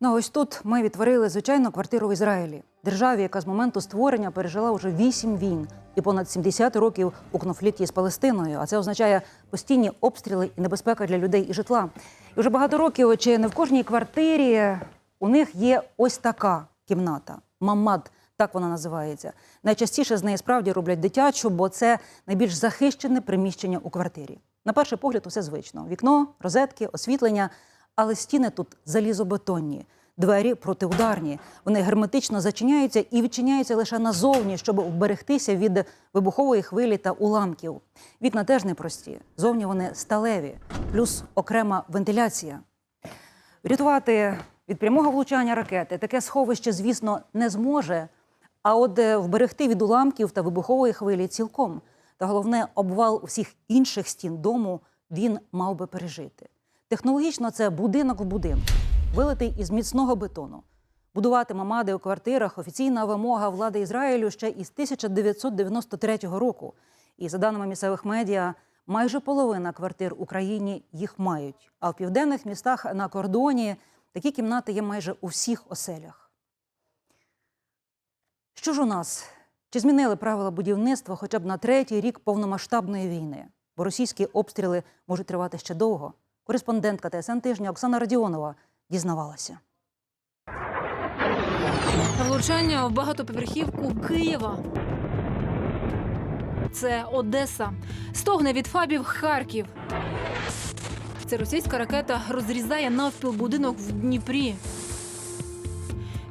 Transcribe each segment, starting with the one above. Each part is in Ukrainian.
Ну, ось тут ми відтворили звичайну квартиру в Ізраїлі, державі, яка з моменту створення пережила вже вісім війн і понад 70 років у конфлікті з Палестиною. А це означає постійні обстріли і небезпека для людей і житла. І вже багато років чи не в кожній квартирі у них є ось така кімната мамад. Так вона називається. Найчастіше з неї справді роблять дитячу, бо це найбільш захищене приміщення у квартирі. На перший погляд, усе звично: вікно, розетки, освітлення, але стіни тут залізобетонні, двері протиударні. Вони герметично зачиняються і відчиняються лише назовні, щоб вберегтися від вибухової хвилі та уламків. Вікна теж непрості. Зовні вони сталеві, плюс окрема вентиляція. Врятувати від прямого влучання ракети таке сховище, звісно, не зможе. А от е, вберегти від уламків та вибухової хвилі цілком. Та головне, обвал усіх інших стін дому він мав би пережити. Технологічно це будинок в будинку, вилитий із міцного бетону. Будувати мамади у квартирах офіційна вимога влади Ізраїлю ще із 1993 року. І за даними місцевих медіа, майже половина квартир в Україні їх мають. А в південних містах на кордоні такі кімнати є майже у всіх оселях. Що ж у нас? Чи змінили правила будівництва хоча б на третій рік повномасштабної війни? Бо російські обстріли можуть тривати ще довго. Кореспондентка ТСН тижня Оксана Радіонова дізнавалася. Влучання в багатоповерхівку Києва. Це Одеса. Стогне від фабів Харків. Це російська ракета розрізає навпіл будинок в Дніпрі.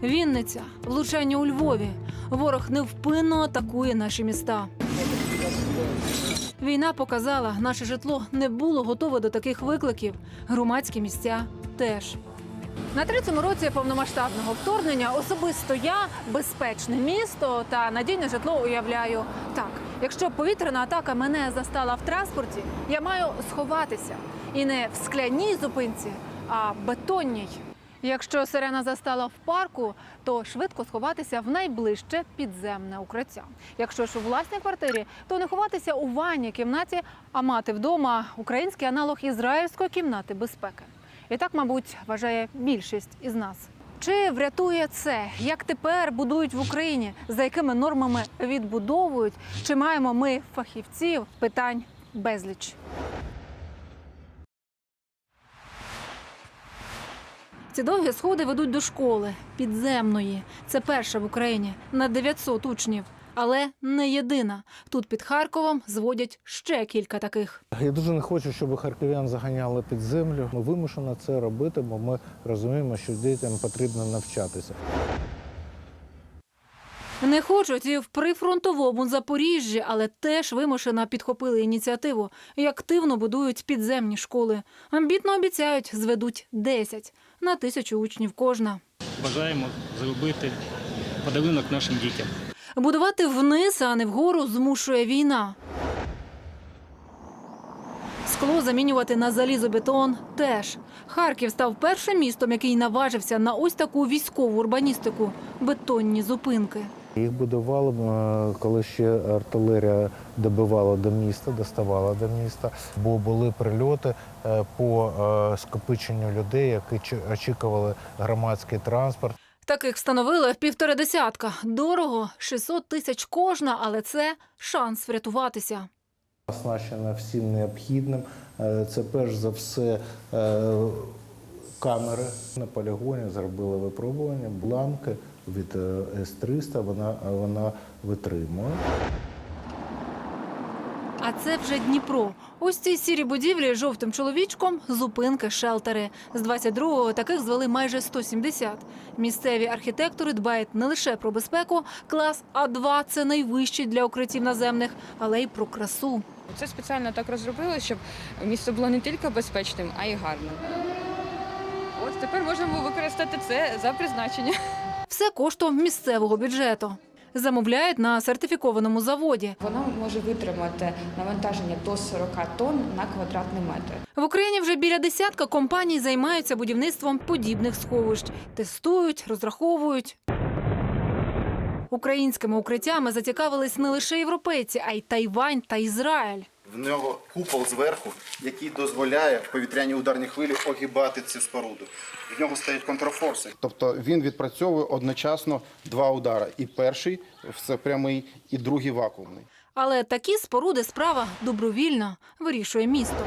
Вінниця. Влучання у Львові. Ворог невпинно атакує наші міста. Війна показала, наше житло не було готове до таких викликів. Громадські місця теж. На третьому році повномасштабного вторгнення особисто я безпечне місто та надійне житло уявляю так. Якщо повітряна атака мене застала в транспорті, я маю сховатися і не в скляній зупинці, а бетонній. Якщо сирена застала в парку, то швидко сховатися в найближче підземне укриття. Якщо ж у власній квартирі, то не ховатися у ванній кімнаті, а мати вдома український аналог ізраїльської кімнати безпеки. І так, мабуть, вважає більшість із нас. Чи врятує це? Як тепер будують в Україні? За якими нормами відбудовують? Чи маємо ми фахівців? Питань безліч. Ці довгі сходи ведуть до школи підземної. Це перша в Україні на 900 учнів, але не єдина. Тут під Харковом зводять ще кілька таких. Я дуже не хочу, щоб харків'ян заганяли під землю. Ми вимушені це робити, бо ми розуміємо, що дітям потрібно навчатися. Не хочуть і в прифронтовому Запоріжжі, але теж вимушено підхопили ініціативу і активно будують підземні школи. Амбітно обіцяють, зведуть 10 на тисячу учнів кожна. бажаємо зробити подарунок нашим дітям. Будувати вниз, а не вгору змушує війна. Скло замінювати на залізобетон теж. Харків став першим містом, який наважився на ось таку військову урбаністику бетонні зупинки. Їх будували, е, коли ще артилерія добивала до міста, доставала до міста, бо були прильоти е, по е, скопиченню людей, які очікували громадський транспорт. Таких встановили півтори десятка. Дорого 600 тисяч кожна, але це шанс врятуватися. Оснащена всім необхідним. Це перш за все камери на полігоні зробили випробування, бламки від е, С-300, вона, вона витримує. А це вже Дніпро. Ось ці сірі будівлі з жовтим чоловічком зупинки, шелтери. З 22-го таких звели майже 170. Місцеві архітектори дбають не лише про безпеку. Клас А2 – це найвищий для укриттів наземних, але й про красу. Це спеціально так розробили, щоб місто було не тільки безпечним, а й гарним. От тепер можемо використати це за призначення. Все коштом місцевого бюджету. Замовляють на сертифікованому заводі. Вона може витримати навантаження до 40 тонн на квадратний метр. В Україні вже біля десятка компаній займаються будівництвом подібних сховищ, тестують, розраховують. Українськими укриттями зацікавились не лише європейці, а й Тайвань та Ізраїль. В нього купол зверху, який дозволяє в повітряній ударній хвилі огибати цю споруду. В нього стоять контрафорси. Тобто він відпрацьовує одночасно два удари. І перший все прямий, і другий вакуумний. Але такі споруди справа добровільна, вирішує місто.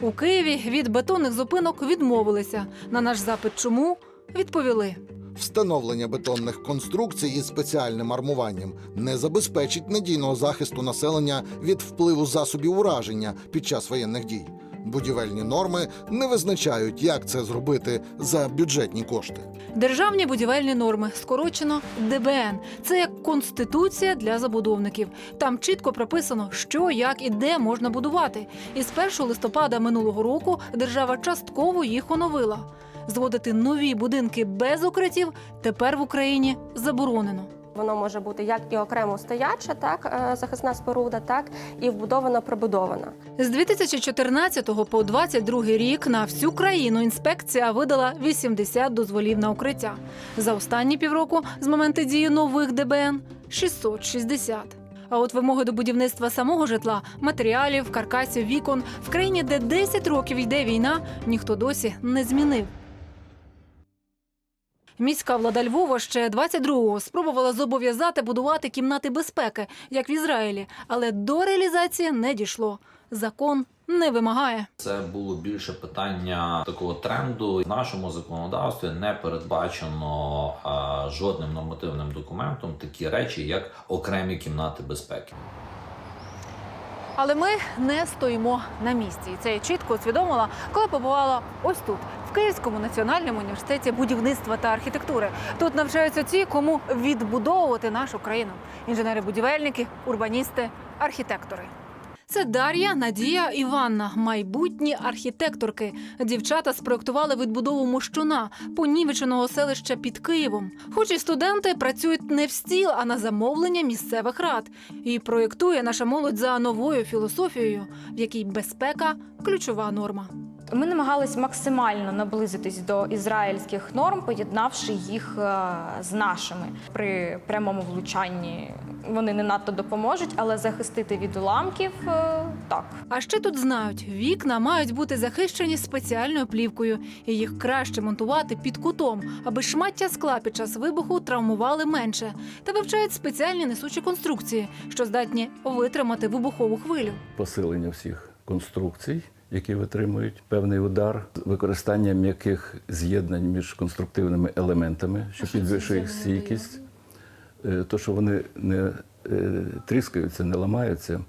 У Києві від бетонних зупинок відмовилися. На наш запит чому відповіли. Встановлення бетонних конструкцій із спеціальним армуванням не забезпечить надійного захисту населення від впливу засобів ураження під час воєнних дій. Будівельні норми не визначають, як це зробити за бюджетні кошти. Державні будівельні норми, скорочено ДБН. Це як конституція для забудовників. Там чітко прописано, що, як і де можна будувати. І з 1 листопада минулого року держава частково їх оновила. Зводити нові будинки без укриттів тепер в Україні заборонено. Воно може бути як і окремо стояча, так е, захисна споруда, так і вбудована прибудована. З 2014 по 2022 рік на всю країну інспекція видала 80 дозволів на укриття. За останні півроку з моменту дії нових ДБН 660. А от вимоги до будівництва самого житла, матеріалів, каркасів, вікон в країні, де 10 років йде війна, ніхто досі не змінив. Міська влада Львова ще 22-го спробувала зобов'язати будувати кімнати безпеки, як в Ізраїлі, але до реалізації не дійшло. Закон не вимагає. Це було більше питання такого тренду. В нашому законодавстві не передбачено жодним нормативним документом такі речі, як окремі кімнати безпеки. Але ми не стоїмо на місці. І це я чітко усвідомила, коли побувала ось тут, в Київському національному університеті будівництва та архітектури. Тут навчаються ті, кому відбудовувати нашу країну: інженери-будівельники, урбаністи, архітектори. Це Дар'я, Надія, Іванна, майбутні архітекторки. Дівчата спроектували відбудову мощуна, понівеченого селища під Києвом. Хоч і студенти працюють не в стіл, а на замовлення місцевих рад. І проєктує наша молодь за новою філософією, в якій безпека ключова норма. Ми намагались максимально наблизитись до ізраїльських норм, поєднавши їх е, з нашими. При прямому влучанні вони не надто допоможуть, але захистити від уламків е, так. А ще тут знають, вікна мають бути захищені спеціальною плівкою, і їх краще монтувати під кутом, аби шмаття скла під час вибуху травмували менше, та вивчають спеціальні несучі конструкції, що здатні витримати вибухову хвилю. посилення всіх конструкцій, які витримують певний удар, використання м'яких з'єднань між конструктивними елементами, що підвищує їх стійкість, Е, то що вони не е, тріскаються, не ламаються,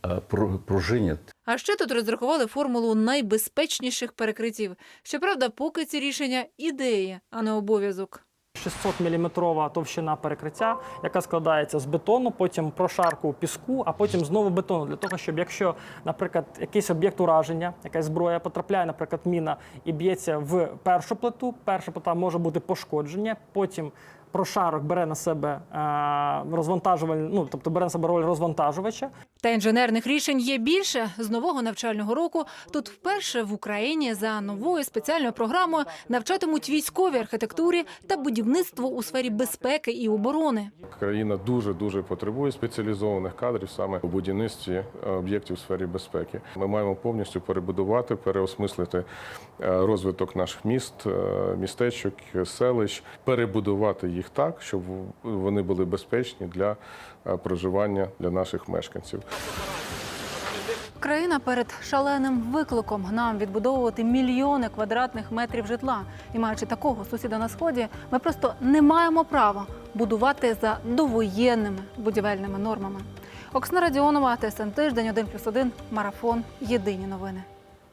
а про- пружинять. А ще тут розрахували формулу найбезпечніших перекриттів. Щоправда, поки ці рішення ідеї, а не обов'язок. 600 мм товщина перекриття, яка складається з бетону, потім прошарку піску, а потім знову бетону. Для того, щоб якщо, наприклад, якийсь об'єкт ураження, якась зброя потрапляє, наприклад, міна і б'ється в першу плиту, перша плита може бути пошкодження, потім прошарок бере на себе е, розвантажуваль, ну тобто бере на себе роль розвантажувача, Та інженерних рішень є більше. З нового навчального року тут вперше в Україні за новою спеціальною програмою навчатимуть військовій архітектурі та будівництву у сфері безпеки і оборони. Країна дуже дуже потребує спеціалізованих кадрів саме у будівництві е, об'єктів у сфері безпеки. Ми маємо повністю перебудувати, переосмислити е, розвиток наших міст, містечок, селищ, перебудувати їх так, щоб вони були безпечні для е, проживання для наших мешканців. Країна перед шаленим викликом нам відбудовувати мільйони квадратних метрів житла. І маючи такого сусіда на сході, ми просто не маємо права будувати за довоєнними будівельними нормами. Оксана Радіонова, ТСН Тиждень, 1+,1, Марафон. Єдині новини.